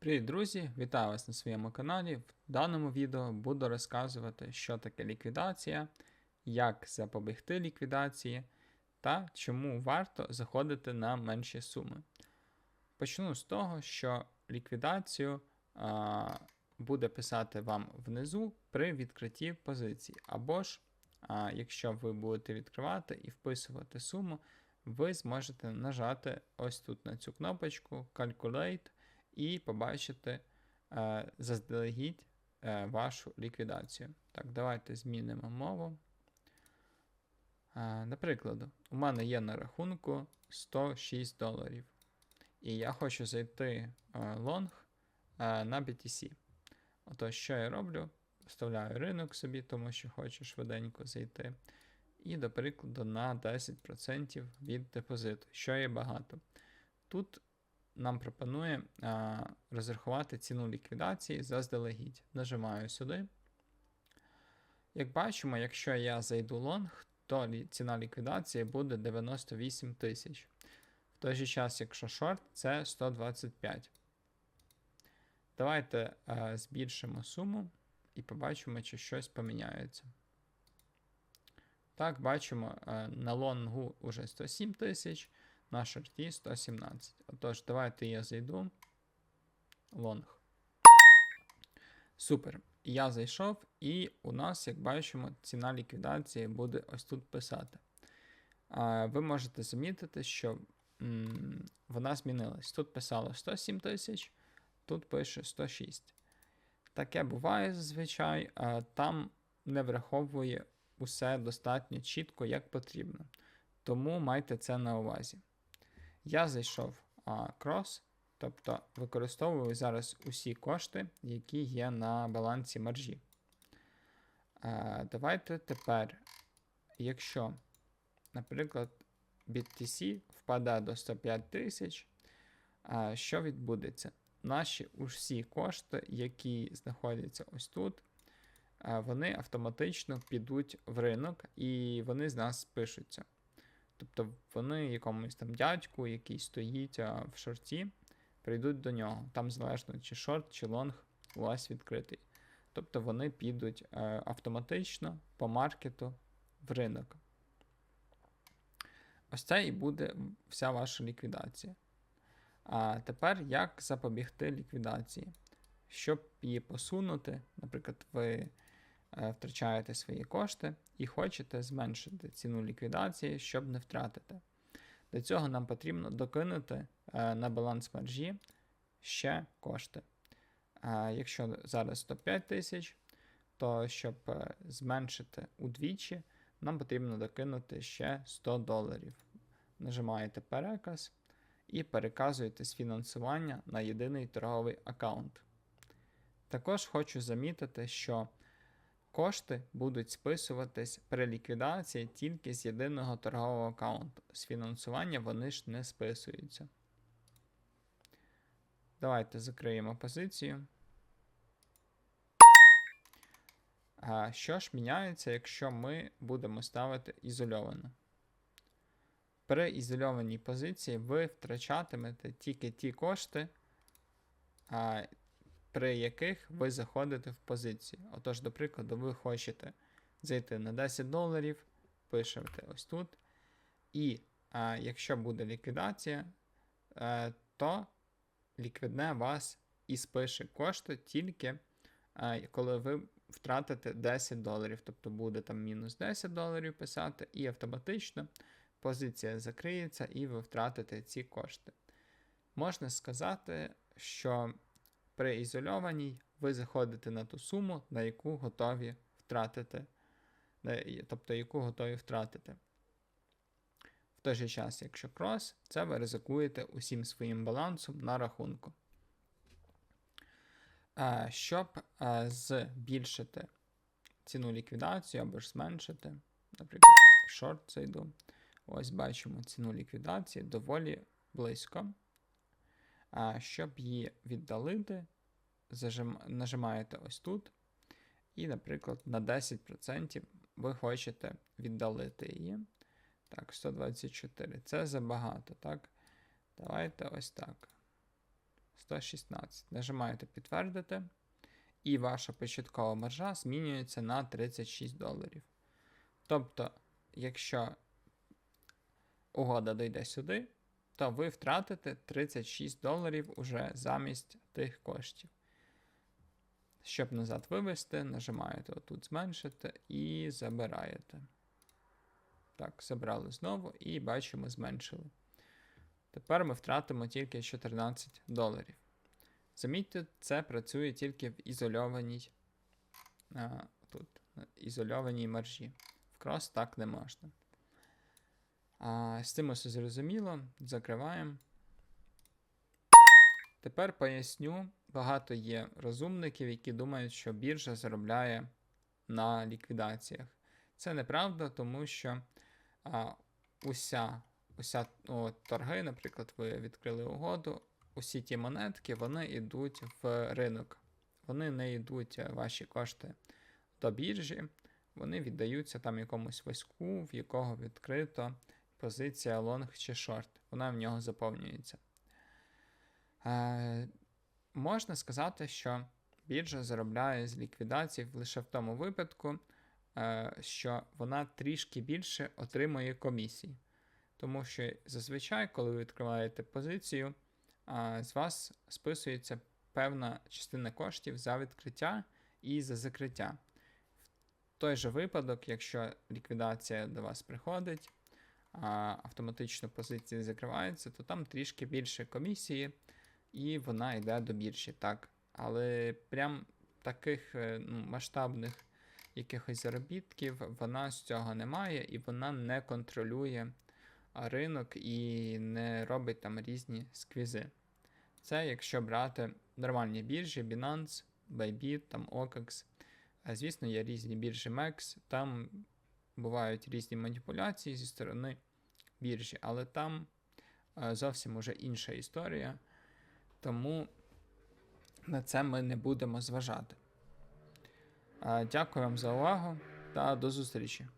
Привіт, друзі! Вітаю вас на своєму каналі. В даному відео буду розказувати, що таке ліквідація, як запобігти ліквідації та чому варто заходити на менші суми. Почну з того, що ліквідацію а, буде писати вам внизу при відкритті позицій. Або ж, а, якщо ви будете відкривати і вписувати суму, ви зможете нажати ось тут на цю кнопочку Calculate і побачити е, заздалегідь е, вашу ліквідацію. Так, давайте змінимо мову. Е, Наприклад, у мене є на рахунку 106 доларів. І я хочу зайти е, лонг е, на BTC. Отож, що я роблю? Вставляю ринок собі, тому що хочу швиденько зайти. І, до прикладу, на 10% від депозиту, що є багато. Тут нам пропонує а, розрахувати ціну ліквідації заздалегідь. Нажимаю сюди. Як бачимо, якщо я зайду лонг, то ціна ліквідації буде 98 тисяч. В той же час, якщо шорт, це 125. Давайте а, збільшимо суму і побачимо, чи щось поміняється. Так, бачимо, а, на лонгу вже 107 тисяч на шорті 117. Отож, давайте я зайду. Лонг. Супер. Я зайшов, і у нас, як бачимо, ціна ліквідації буде ось тут писати. А, Ви можете замітити, що м, вона змінилась. Тут писало 107 тисяч, тут пише 106. Таке буває зазвичай, а там не враховує усе достатньо чітко, як потрібно. Тому майте це на увазі. Я зайшов а, крос, тобто використовую зараз усі кошти, які є на балансі маржі. А, давайте тепер, якщо, наприклад, BTC впаде до 105 тисяч, що відбудеться? Наші усі кошти, які знаходяться ось тут, вони автоматично підуть в ринок і вони з нас спишуться. Тобто вони якомусь там дядьку, який стоїть в шорті, прийдуть до нього. Там залежно чи шорт, чи лонг у вас відкритий. Тобто вони підуть е, автоматично по маркету в ринок. Ось це і буде вся ваша ліквідація. А тепер як запобігти ліквідації? Щоб її посунути, наприклад, ви втрачаєте свої кошти і хочете зменшити ціну ліквідації, щоб не втратити. Для цього нам потрібно докинути е, на баланс маржі ще кошти. Е, Якщо зараз 105 тисяч, то щоб е, зменшити удвічі, нам потрібно докинути ще 100 доларів. Нажимаєте переказ і переказуєте з фінансування на єдиний торговий аккаунт. Також хочу замітити, що Кошти будуть списуватись при ліквідації тільки з єдиного торгового аккаунту. З фінансування вони ж не списуються. Давайте закриємо позицію. А що ж міняється, якщо ми будемо ставити ізольовано? При ізольованій позиції ви втрачатимете тільки ті кошти, при яких ви заходите в позицію. Отож, до прикладу, ви хочете зайти на 10 доларів, пишете ось тут. І а, якщо буде ліквідація, а, то ліквідне вас і спише кошти тільки а, коли ви втратите 10 доларів. Тобто буде там мінус 10 доларів писати, і автоматично позиція закриється, і ви втратите ці кошти. Можна сказати, що при ізольованій ви заходите на ту суму, на яку готові втратити, тобто яку готові втратити. В той же час, якщо крос, це ви ризикуєте усім своїм балансом на рахунку. Щоб збільшити ціну ліквідації або ж зменшити, наприклад, шорт зайду. Ось бачимо ціну ліквідації доволі близько. А щоб її віддалити, зажим... нажимаєте ось тут. І, наприклад, на 10% ви хочете віддалити її. Так, 124. Це забагато, так? Давайте ось так. 116. Нажимаєте підтвердити, і ваша початкова маржа змінюється на 36 доларів. Тобто, якщо угода дойде сюди, то ви втратите 36 доларів уже замість тих коштів. Щоб назад вивести, нажимаєте отут зменшити і забираєте. Так, забрали знову і бачимо, зменшили. Тепер ми втратимо тільки 14 доларів. Замітьте, це працює тільки в ізольованій, а, тут, ізольованій маржі. В крос так не можна. З цим все зрозуміло. Закриваємо. Тепер поясню, багато є розумників, які думають, що біржа заробляє на ліквідаціях. Це неправда, тому що а, уся, уся о, торги, наприклад, ви відкрили угоду, усі ті монетки вони йдуть в ринок. Вони не йдуть е, ваші кошти до біржі, вони віддаються там якомусь ваську, в якого відкрито позиція лонг чи шорт. Вона в нього заповнюється. Е, можна сказати, що біржа заробляє з ліквідацій лише в тому випадку, е, що вона трішки більше отримує комісій. Тому що зазвичай, коли ви відкриваєте позицію, е, з вас списується певна частина коштів за відкриття і за закриття. В той же випадок, якщо ліквідація до вас приходить, автоматично позиції закриваються, то там трішки більше комісії, і вона йде до біржі, так. Але прям таких е, ну, масштабних якихось заробітків вона з цього не має, і вона не контролює ринок і не робить там різні сквізи. Це якщо брати нормальні біржі, Binance, Bybit, там OKEX. А, Звісно, є різні біржі MEX, там бувають різні маніпуляції зі сторони біржі, але там е, зовсім уже інша історія. Тому на це ми не будемо зважати. Е, Дякую вам за увагу та до зустрічі!